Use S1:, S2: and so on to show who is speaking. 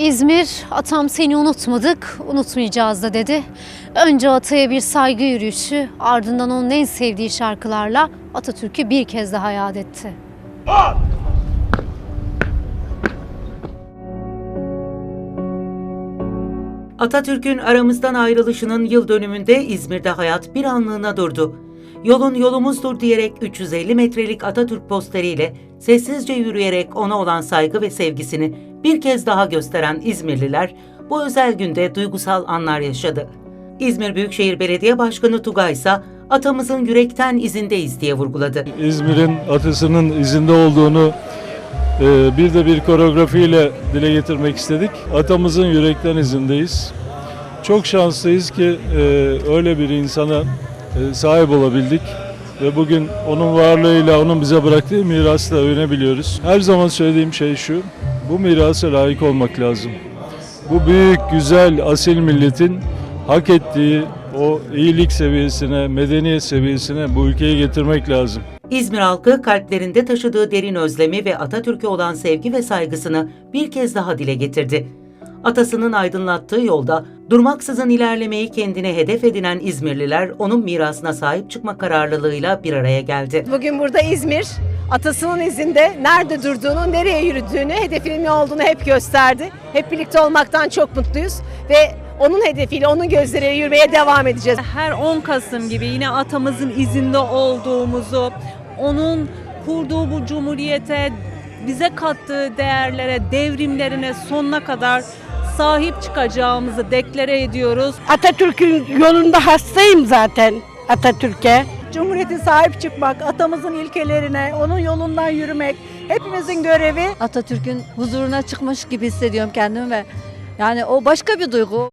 S1: İzmir, atam seni unutmadık, unutmayacağız da dedi. Önce ataya bir saygı yürüyüşü, ardından onun en sevdiği şarkılarla Atatürk'ü bir kez daha yad etti.
S2: Atatürk'ün aramızdan ayrılışının yıl dönümünde İzmir'de hayat bir anlığına durdu. Yolun yolumuzdur diyerek 350 metrelik Atatürk posteriyle sessizce yürüyerek ona olan saygı ve sevgisini bir kez daha gösteren İzmirliler bu özel günde duygusal anlar yaşadı. İzmir Büyükşehir Belediye Başkanı Tugay ise atamızın yürekten izindeyiz diye vurguladı.
S3: İzmir'in atısının izinde olduğunu e, bir de bir koreografiyle dile getirmek istedik. Atamızın yürekten izindeyiz. Çok şanslıyız ki e, öyle bir insana e, sahip olabildik ve bugün onun varlığıyla onun bize bıraktığı mirasla övünebiliyoruz. Her zaman söylediğim şey şu, bu mirasa layık olmak lazım. Bu büyük, güzel, asil milletin hak ettiği o iyilik seviyesine, medeniyet seviyesine bu ülkeyi getirmek lazım.
S2: İzmir halkı kalplerinde taşıdığı derin özlemi ve Atatürk'e olan sevgi ve saygısını bir kez daha dile getirdi. Atasının aydınlattığı yolda durmaksızın ilerlemeyi kendine hedef edinen İzmirliler onun mirasına sahip çıkma kararlılığıyla bir araya geldi.
S4: Bugün burada İzmir, atasının izinde nerede durduğunu, nereye yürüdüğünü, hedefinin ne olduğunu hep gösterdi. Hep birlikte olmaktan çok mutluyuz ve onun hedefiyle, onun gözleriyle yürümeye devam edeceğiz.
S5: her 10 Kasım gibi yine atamızın izinde olduğumuzu, onun kurduğu bu cumhuriyete, bize kattığı değerlere, devrimlerine sonuna kadar sahip çıkacağımızı deklare ediyoruz.
S6: Atatürk'ün yolunda hastayım zaten Atatürk'e.
S7: Cumhuriyete sahip çıkmak, atamızın ilkelerine, onun yolundan yürümek hepimizin görevi.
S8: Atatürk'ün huzuruna çıkmış gibi hissediyorum kendimi ve yani o başka bir duygu.